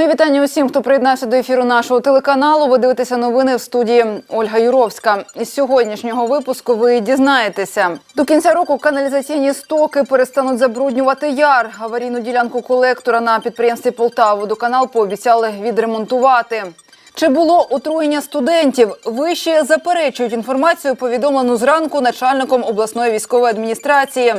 Мої вітання усім, хто приєднався до ефіру нашого телеканалу. Ви дивитеся новини в студії Ольга Юровська. Із сьогоднішнього випуску ви дізнаєтеся. До кінця року каналізаційні стоки перестануть забруднювати яр. Аварійну ділянку колектора на підприємстві Полтаводоканал пообіцяли відремонтувати. Чи було отруєння студентів? Вищі заперечують інформацію, повідомлену зранку начальником обласної військової адміністрації.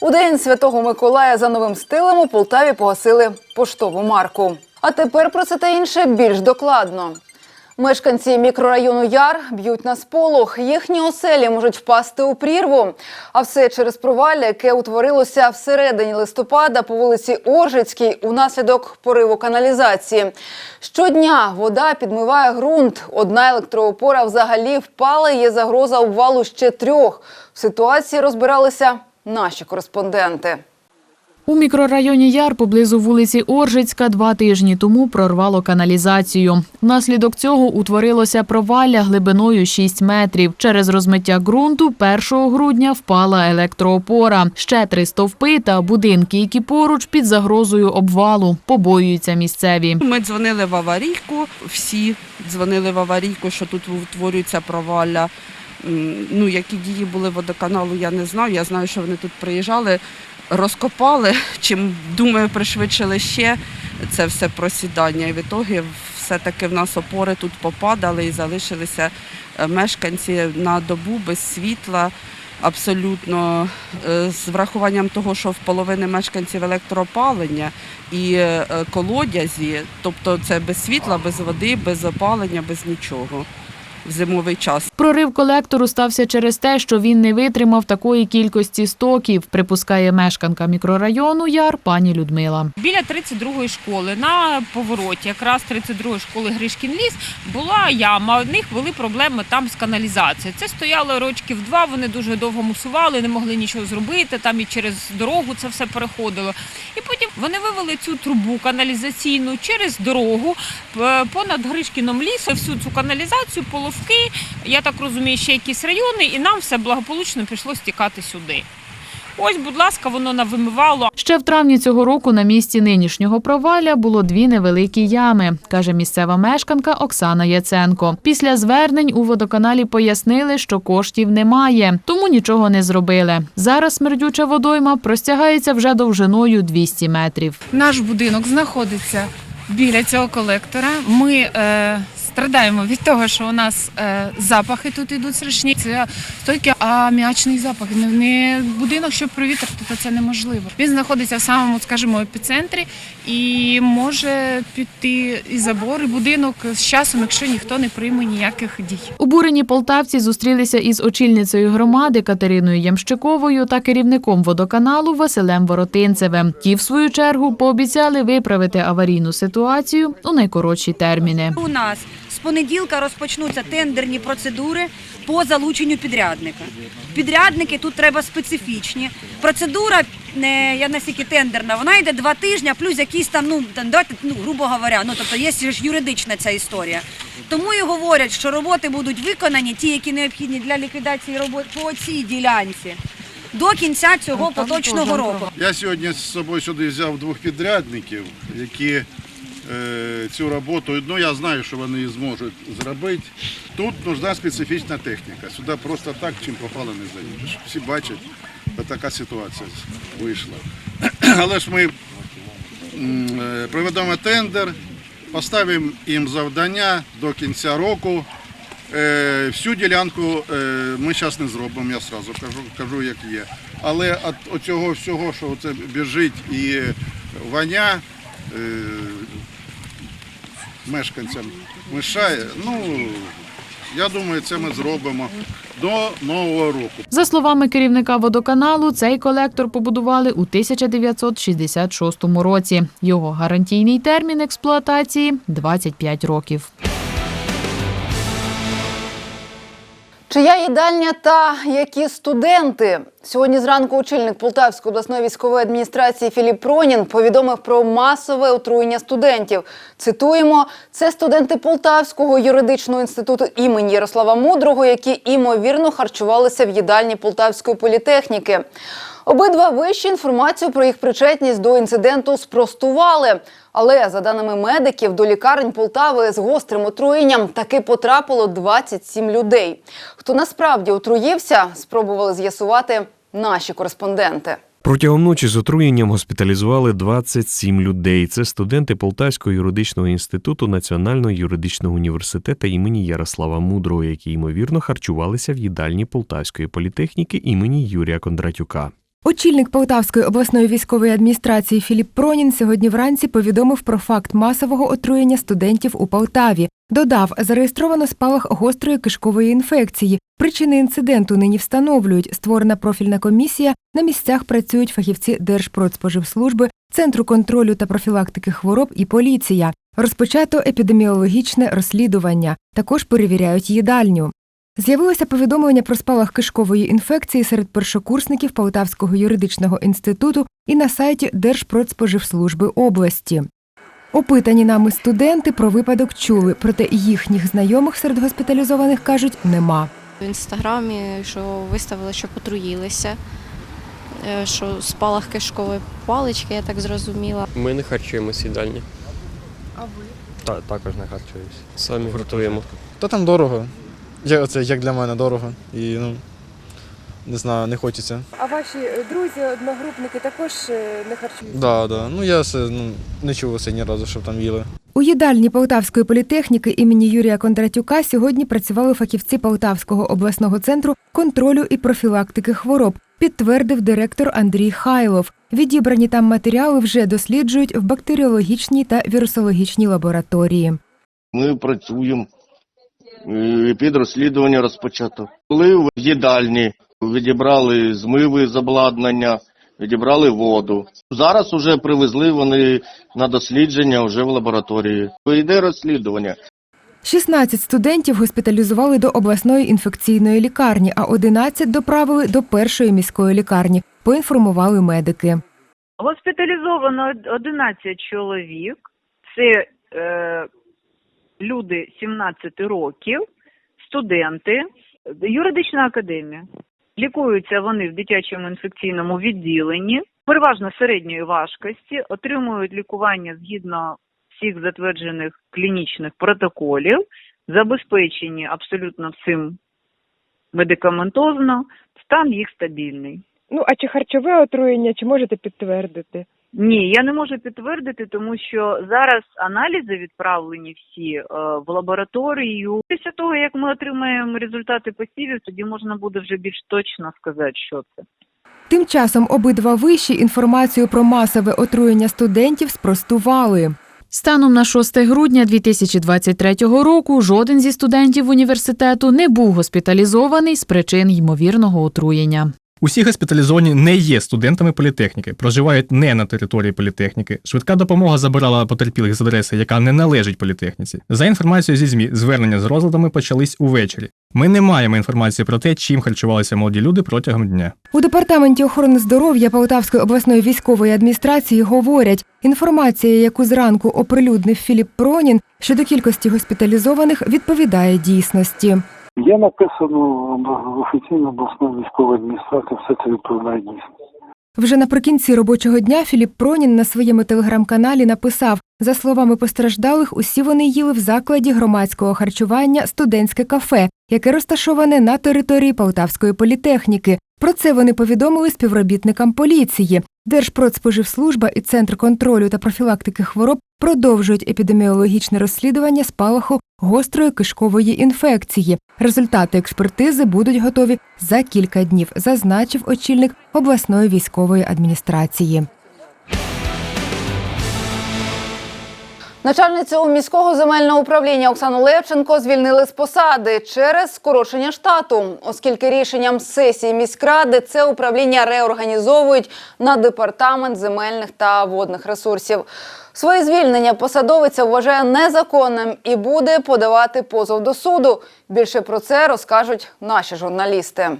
У день святого Миколая за новим стилем у Полтаві погасили поштову марку. А тепер про це та інше більш докладно. Мешканці мікрорайону Яр б'ють на сполох. Їхні оселі можуть впасти у прірву. А все через провалля, яке утворилося всередині листопада по вулиці Оржицькій унаслідок пориву каналізації. Щодня вода підмиває ґрунт. Одна електроопора взагалі впала. Є загроза обвалу ще трьох. В ситуації розбиралися наші кореспонденти. У мікрорайоні Яр поблизу вулиці Оржицька два тижні тому прорвало каналізацію. Внаслідок цього утворилося провалля глибиною 6 метрів. Через розмиття ґрунту 1 грудня впала електроопора. Ще три стовпи та будинки, які поруч під загрозою обвалу, побоюються місцеві. Ми дзвонили в аварійку, всі дзвонили в аварійку, що тут утворюється провалля. Ну, які дії були водоканалу, я не знаю. Я знаю, що вони тут приїжджали, розкопали, чим, думаю, пришвидшили ще це все просідання. І в ітогі все-таки в нас опори тут попадали і залишилися е, мешканці на добу без світла. Абсолютно е, з врахуванням того, що в половини мешканців електроопалення і е, колодязі, тобто це без світла, без води, без опалення, без нічого в зимовий час. Прорив колектору стався через те, що він не витримав такої кількості стоків, припускає мешканка мікрорайону Яр пані Людмила. Біля 32-ї школи на повороті, якраз 32-ї школи Гришкін ліс, була яма. У них були проблеми там з каналізацією. Це стояло рочків два. Вони дуже довго мусували, не могли нічого зробити. Там і через дорогу це все переходило. І потім вони вивели цю трубу каналізаційну через дорогу понад Гришкіном лісом, всю цю каналізацію, половки. Я так розумію, ще якісь райони, і нам все благополучно пішло стікати сюди. Ось, будь ласка, воно навимивало. Ще в травні цього року на місці нинішнього провалля було дві невеликі ями, каже місцева мешканка Оксана Яценко. Після звернень у водоканалі пояснили, що коштів немає, тому нічого не зробили. Зараз смердюча водойма простягається вже довжиною 200 метрів. Наш будинок знаходиться біля цього колектора. Ми е, страдаємо від того, що у нас е, запахи тут ідуть страшні. Це стойкий аміачний запах. Не, не будинок, щоб провітрити, то це неможливо. Він знаходиться в самому, скажімо, епіцентрі і може піти і забор, і будинок з часом, якщо ніхто не прийме ніяких дій. Обурені полтавці зустрілися із очільницею громади Катериною Ямщиковою та керівником водоканалу Василем Воротинцевим. Ті, в свою чергу, пообіцяли виправити аварійну ситуацію у найкоротші терміни. У нас понеділка розпочнуться тендерні процедури по залученню підрядника. Підрядники тут треба специфічні. Процедура я настільки тендерна, вона йде два тижні, плюс якісь там, ну давайте, ну грубо говоря, ну тобто є ж юридична ця історія. Тому і говорять, що роботи будуть виконані, ті, які необхідні для ліквідації робот по цій ділянці. До кінця цього поточного року. Я сьогодні з собою сюди взяв двох підрядників, які е, цю роботу, ну я знаю, що вони її зможуть зробити. Тут нужна специфічна техніка. Сюди просто так, чим попало, не заїдеш. Всі бачать, така ситуація вийшла. Але ж ми е, проведемо тендер, поставимо їм завдання до кінця року. Е, всю ділянку е, ми зараз не зробимо, я одразу кажу, кажу, як є. Але від цього всього, що це біжить і воня е, мешканцям мешає, ну я думаю, це ми зробимо до Нового року. За словами керівника водоканалу, цей колектор побудували у 1966 році. Його гарантійний термін експлуатації 25 років. Чия їдальня та які студенти? Сьогодні зранку очільник Полтавської обласної військової адміністрації Філіп Пронін повідомив про масове отруєння студентів. Цитуємо: це студенти Полтавського юридичного інституту імені Ярослава Мудрого, які імовірно харчувалися в їдальні Полтавської політехніки. Обидва вищі інформацію про їх причетність до інциденту спростували. Але за даними медиків, до лікарень Полтави з гострим отруєнням таки потрапило 27 людей. Хто насправді отруївся, спробували з'ясувати наші кореспонденти. Протягом ночі з отруєнням госпіталізували 27 людей. Це студенти Полтавського юридичного інституту Національного юридичного університету імені Ярослава Мудрого, які ймовірно харчувалися в їдальні Полтавської політехніки імені Юрія Кондратюка. Очільник Полтавської обласної військової адміністрації Філіп Пронін сьогодні вранці повідомив про факт масового отруєння студентів у Полтаві. Додав, зареєстровано спалах гострої кишкової інфекції. Причини інциденту нині встановлюють. Створена профільна комісія. На місцях працюють фахівці Держпродспоживслужби, Центру контролю та профілактики хвороб і поліція. Розпочато епідеміологічне розслідування. Також перевіряють їдальню. З'явилося повідомлення про спалах кишкової інфекції серед першокурсників Полтавського юридичного інституту і на сайті Держпродспоживслужби області. Опитані нами студенти про випадок чули, проте їхніх знайомих серед госпіталізованих кажуть нема. В інстаграмі, що виставили, що потруїлися, е, що спалах кишкової палички, я так зрозуміла. Ми не харчуємося їдальні. А ви? Та, також не харчуємося. Самі готуємо. То там дорого. Я, оце, як для мене дорого. І ну, не знаю, не хочеться. А ваші друзі, одногрупники також е, не харчуються? Да, да. Ну я все, ну, не чув ні разу, щоб там їли. У їдальні Полтавської політехніки імені Юрія Кондратюка сьогодні працювали фахівці Полтавського обласного центру контролю і профілактики хвороб, підтвердив директор Андрій Хайлов. Відібрані там матеріали вже досліджують в бактеріологічній та вірусологічній лабораторії. Ми працюємо. е, Підрозслідування розпочато. Були в їдальні, відібрали змиви з обладнання, відібрали воду. Зараз уже привезли вони на дослідження вже в лабораторії. Йде розслідування. 16 студентів госпіталізували до обласної інфекційної лікарні, а 11 доправили до першої міської лікарні. Поінформували медики. Госпіталізовано 11 чоловік. Це е, люди 17 років, студенти, юридична академія. Лікуються вони в дитячому інфекційному відділенні, переважно середньої важкості, отримують лікування згідно всіх затверджених клінічних протоколів, забезпечені абсолютно всім медикаментозно, стан їх стабільний. Ну а чи харчове отруєння, чи можете підтвердити? Ні, я не можу підтвердити, тому що зараз аналізи відправлені всі е, в лабораторію. Після того, як ми отримаємо результати посівів, тоді можна буде вже більш точно сказати, що це. Тим часом обидва виші інформацію про масове отруєння студентів спростували. Станом на 6 грудня 2023 року жоден зі студентів університету не був госпіталізований з причин ймовірного отруєння. Усі госпіталізовані не є студентами політехніки, проживають не на території політехніки. Швидка допомога забирала потерпілих з адреси, яка не належить політехніці. За інформацією зі ЗМІ, звернення з розладами почались увечері. Ми не маємо інформації про те, чим харчувалися молоді люди протягом дня. У департаменті охорони здоров'я Полтавської обласної військової адміністрації говорять, інформація, яку зранку оприлюднив Філіп Пронін щодо кількості госпіталізованих, відповідає дійсності. Є написано в офіційній обласної військової адміністрації, все це відповідає дійсно. Вже наприкінці робочого дня Філіп Пронін на своєму телеграм-каналі написав: за словами постраждалих, усі вони їли в закладі громадського харчування студентське кафе, яке розташоване на території Полтавської політехніки. Про це вони повідомили співробітникам поліції. Держпродспоживслужба і Центр контролю та профілактики хвороб продовжують епідеміологічне розслідування спалаху гострої кишкової інфекції. Результати експертизи будуть готові за кілька днів, зазначив очільник обласної військової адміністрації. Начальницю міського земельного управління Оксану Левченко звільнили з посади через скорочення штату, оскільки рішенням сесії міськради це управління реорганізовують на департамент земельних та водних ресурсів. Своє звільнення посадовиця вважає незаконним і буде подавати позов до суду. Більше про це розкажуть наші журналісти.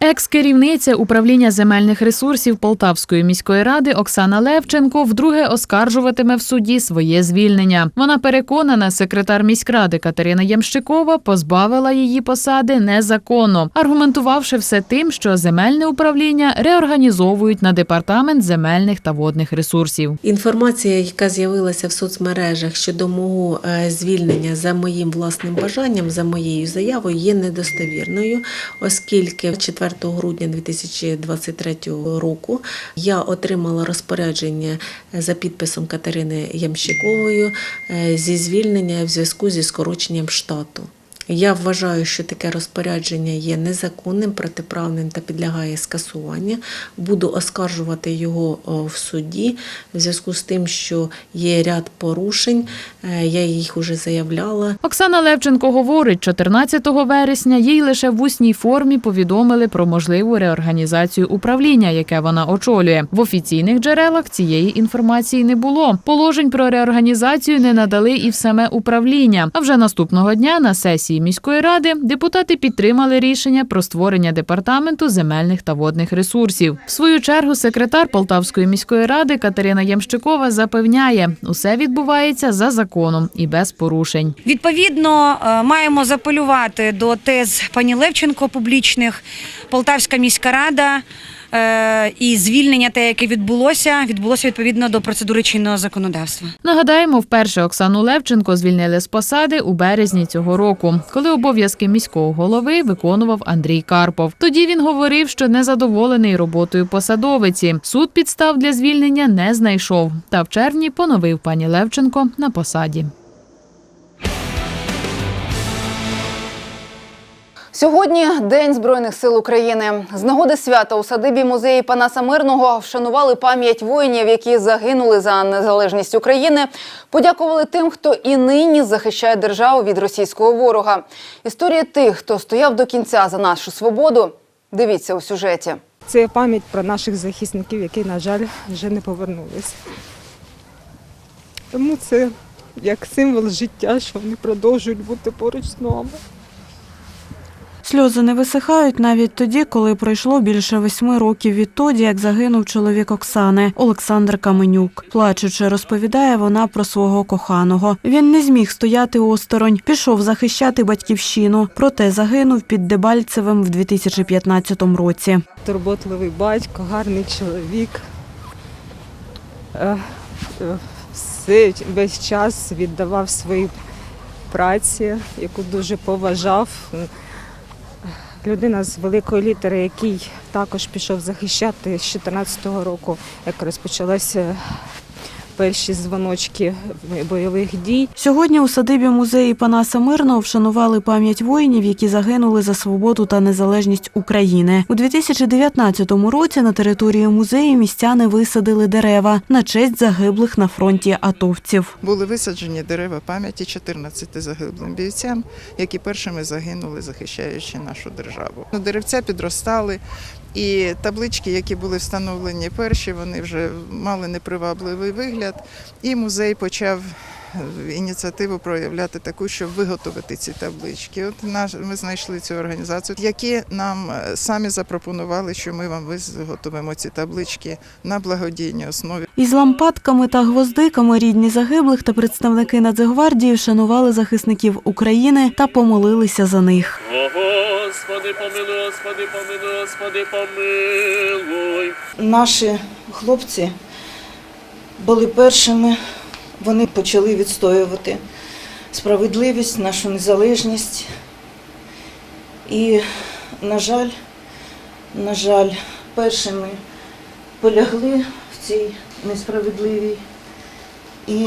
Екс-керівниця управління земельних ресурсів Полтавської міської ради Оксана Левченко вдруге оскаржуватиме в суді своє звільнення. Вона переконана, секретар міськради Катерина Ямщикова позбавила її посади незаконно, аргументувавши все тим, що земельне управління реорганізовують на департамент земельних та водних ресурсів. Інформація, яка з'явилася в соцмережах щодо мого е, звільнення за моїм власним бажанням, за моєю заявою, є недостовірною, оскільки 4 грудня 2023 року я отримала розпорядження за підписом Катерини Ямщиковою е, зі звільнення в зв'язку зі скороченням штату. Я вважаю, що таке розпорядження є незаконним, протиправним та підлягає скасуванню. Буду оскаржувати його в суді в зв'язку з тим, що є ряд порушень. е, Я їх уже заявляла. Оксана Левченко говорить, 14 вересня їй лише в усній формі повідомили про можливу реорганізацію управління, яке вона очолює. В офіційних джерелах цієї інформації не було. Положень про реорганізацію не надали і в саме управління. А вже наступного дня на сесії міської ради депутати підтримали рішення про створення департаменту земельних та водних ресурсів. В свою чергу секретар Полтавської міської ради Катерина Ямщикова запевняє, усе відбувається за законом і без порушень. Відповідно, е, маємо запелювати до тез пані Левченко публічних. Полтавська міська рада і звільнення, те, яке відбулося, відбулося відповідно до процедури чинного законодавства. Нагадаємо, вперше Оксану Левченко звільнили з посади у березні цього року, коли обов'язки міського голови виконував Андрій Карпов. Тоді він говорив, що незадоволений роботою посадовиці. Суд підстав для звільнення не знайшов. Та в червні поновив пані Левченко на посаді. Сьогодні День Збройних сил України. З нагоди свята у садибі музеї Панаса Мирного вшанували пам'ять воїнів, які загинули за незалежність України. Подякували тим, хто і нині захищає державу від російського ворога. Історія тих, хто стояв до кінця за нашу свободу. Дивіться у сюжеті. Це пам'ять про наших захисників, які, на жаль, вже не повернулись. Тому це як символ життя, що вони продовжують бути поруч з нами. Сльози не висихають навіть тоді, коли пройшло більше восьми років відтоді, як загинув чоловік Оксани Олександр Каменюк. Плачучи, розповідає вона про свого коханого. Він не зміг стояти осторонь, пішов захищати батьківщину, проте загинув під Дебальцевим в 2015 році. Турботливий батько, гарний чоловік. Е, Все весь час віддавав своїй праці, яку дуже поважав. Людина з великої літери, який також пішов захищати з 2014 року, як розпочалися перші дзвоночки бойових дій. Сьогодні у садибі музеї Панаса Мирного вшанували пам'ять воїнів, які загинули за свободу та незалежність України. У 2019 році на території музею містяни висадили дерева на честь загиблих на фронті атовців. Були висаджені дерева пам'яті 14 загиблим бійцям, які першими загинули, захищаючи нашу державу. Ну, Деревця підростали, і таблички, які були встановлені перші, вони вже мали непривабливий вигляд. І музей почав ініціативу проявляти таку, щоб виготовити ці таблички. От наш ми знайшли цю організацію, які нам е, самі запропонували, що ми вам виготовимо ці таблички на благодійній основі. Із лампадками та гвоздиками рідні загиблих та представники Нацгвардії вшанували захисників України та помолилися за них. Господи, помилуй, Господи, помилуй, Господи, помилуй. Наші хлопці були першими, вони почали відстоювати справедливість, нашу незалежність. І, на жаль, на жаль, першими полягли в цій несправедливій і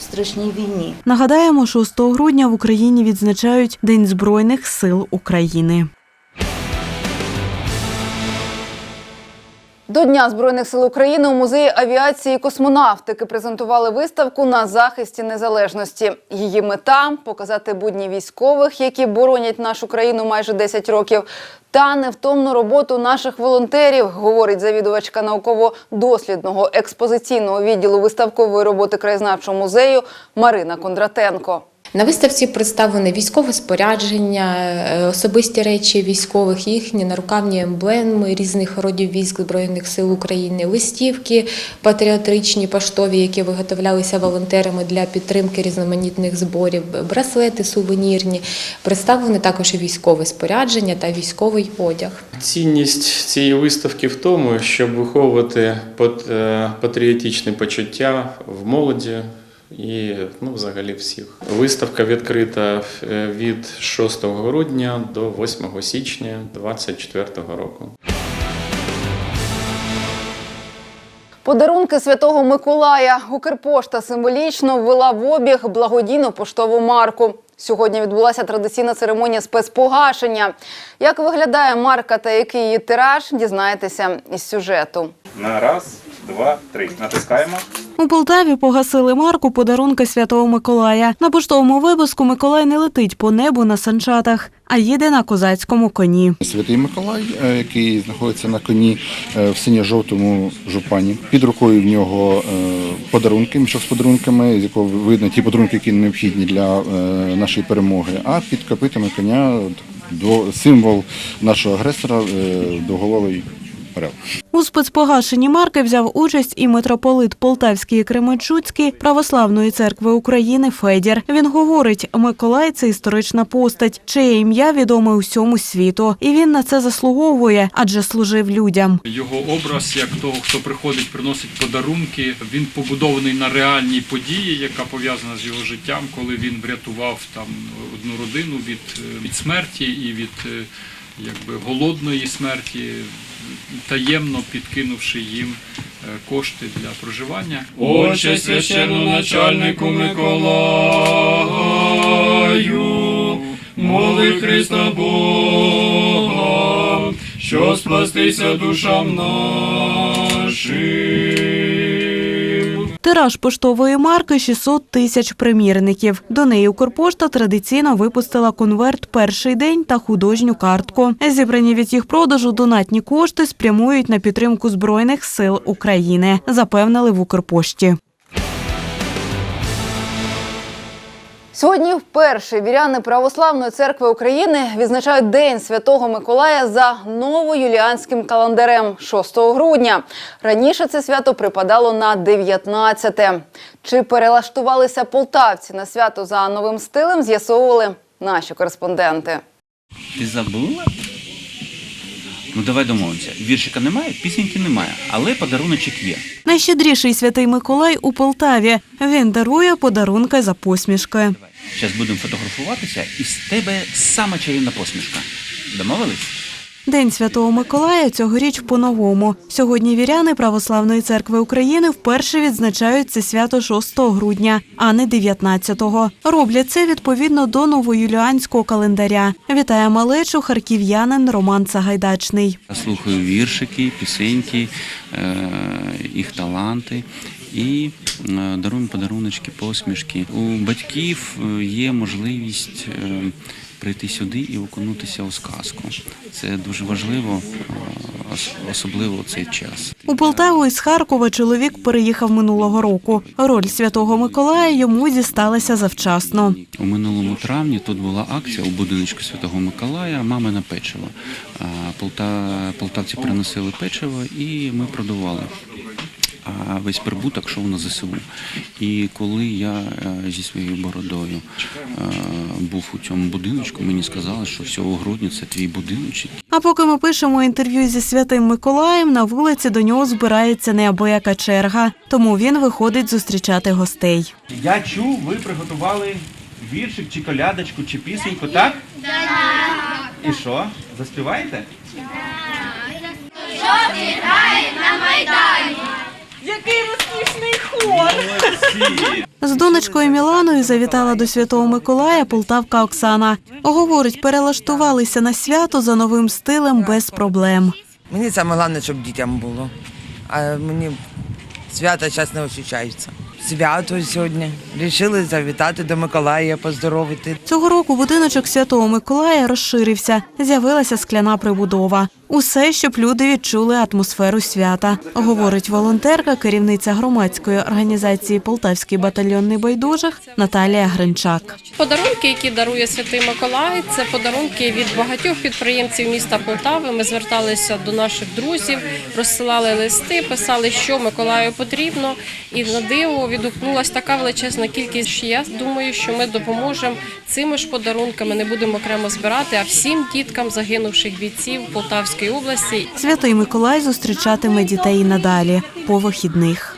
страшній війні. Нагадаємо, 6 грудня в Україні відзначають День Збройних сил України. До Дня Збройних сил України у музеї авіації і космонавтики презентували виставку на захисті незалежності. Її мета показати будні військових, які боронять нашу країну майже 10 років, та невтомну роботу наших волонтерів, говорить завідувачка науково-дослідного експозиційного відділу виставкової роботи краєзнавчого музею Марина Кондратенко. На виставці представлене військове спорядження, е, особисті речі військових, їхні нарукавні емблеми різних родів військ Збройних сил України, листівки патріотичні, поштові, які виготовлялися волонтерами для підтримки різноманітних зборів, браслети сувенірні. Представлене також військове спорядження та військовий одяг. Цінність цієї виставки в тому, щоб виховувати е, патріотичне почуття в молоді і ну, взагалі всіх. Виставка відкрита е, від 6 грудня до 8 січня 2024 року. Подарунки святого Миколая Укрпошта символічно ввела в обіг благодійну поштову марку. Сьогодні відбулася традиційна церемонія спецпогашення. Як виглядає марка та який її тираж, дізнаєтеся із сюжету. На раз, два, три. Натискаємо. У Полтаві погасили марку подарунки Святого Миколая. На поштовому випуску Миколай не летить по небу на санчатах, а їде на козацькому коні. Святий Миколай, е, який знаходиться на коні е, в синьо-жовтому жупані. Під рукою в нього е, подарунки, мішок з подарунками, з якого видно ті подарунки, які необхідні для нашої перемоги. А під копитами коня символ нашого агресора доголовий орел. У спецпогашенні марки взяв участь і митрополит Полтавський і Кременчуцький Православної церкви України Федір. Він говорить, Миколай це історична постать, чиє ім'я відоме усьому світу, і він на це заслуговує, адже служив людям. Його образ, як того, хто приходить, приносить подарунки. Він побудований на реальній події, яка пов'язана з його життям, коли він врятував там одну родину від, е, від смерті і від е, якби голодної смерті, таємно підкинувши їм е, кошти для проживання. Отче священноначальнику Миколаю, моли Христа Бога, що спастися душам нашим. Тираж поштової марки 600 тисяч примірників. До неї Укрпошта традиційно випустила конверт перший день та художню картку. Зібрані від їх продажу донатні кошти спрямують на підтримку збройних сил України. Запевнили в Укрпошті. Сьогодні вперше віряни Православної церкви України відзначають День Святого Миколая за новоюліанським календарем 6 грудня. Раніше це свято припадало на 19-те. Чи перелаштувалися полтавці на свято за новим стилем, з'ясовували наші кореспонденти. Ти забула? Ну давай домовимося. Віршика немає, пісеньки немає, але подаруночок є. Найщедріший святий Миколай у Полтаві. Він дарує подарунки за посмішки. Зараз будемо фотографуватися, і з тебе сама чарівна посмішка. Домовились? День Святого Миколая цьогоріч по-новому. Сьогодні віряни Православної церкви України вперше відзначають це свято 6 грудня, а не 19-го. Роблять це відповідно до новоюліанського календаря. Вітає малечу харків'янин Роман Сагайдачний. Слухаю віршики, пісеньки, е, їх таланти. І е, даруємо подаруночки, посмішки. У батьків е, є можливість прийти сюди і окунутися у сказку. Це дуже важливо, особливо у цей час. У Полтаву із Харкова чоловік переїхав минулого року. Роль Святого Миколая йому дісталася завчасно. У минулому травні тут була акція у будиночку Святого Миколая Мамине печиво. Полтавці приносили печиво і ми продавали. А весь прибуток йшов на ЗСУ. І коли я е, зі своєю бородою е, був у цьому будиночку, мені сказали, що всього грудня це твій будиночок. А поки ми пишемо інтерв'ю зі святим Миколаєм, на вулиці до нього збирається неабияка черга, тому він виходить зустрічати гостей. Я чув, ви приготували віршик чи колядочку, чи пісеньку, так? І що? Заспіваєте? Що грає на Майдані? Який розкішний хор! З донечкою Міланою завітала до святого Миколая Полтавка Оксана. Говорить, перелаштувалися на свято за новим стилем без проблем. Мені саме головне, щоб дітям було. А мені свята зараз не ощущаються. Свято сьогодні. Рішили завітати до Миколая, поздоровити. Цього року будиночок Святого Миколая розширився. З'явилася скляна прибудова. Усе, щоб люди відчули атмосферу свята, говорить волонтерка, керівниця громадської організації Полтавський батальйон небайдужих Наталія Гринчак. Подарунки, які дарує Святий Миколай, це подарунки від багатьох підприємців міста Полтави. Ми зверталися до наших друзів, розсилали листи, писали, що Миколаю потрібно. І на диво відгукнулася така величезна кількість. що Я думаю, що ми допоможемо цими ж подарунками. Не будемо окремо збирати, а всім діткам загинувших бійців Полтавської області. Святий Миколай зустрічатиме дітей надалі по вихідних.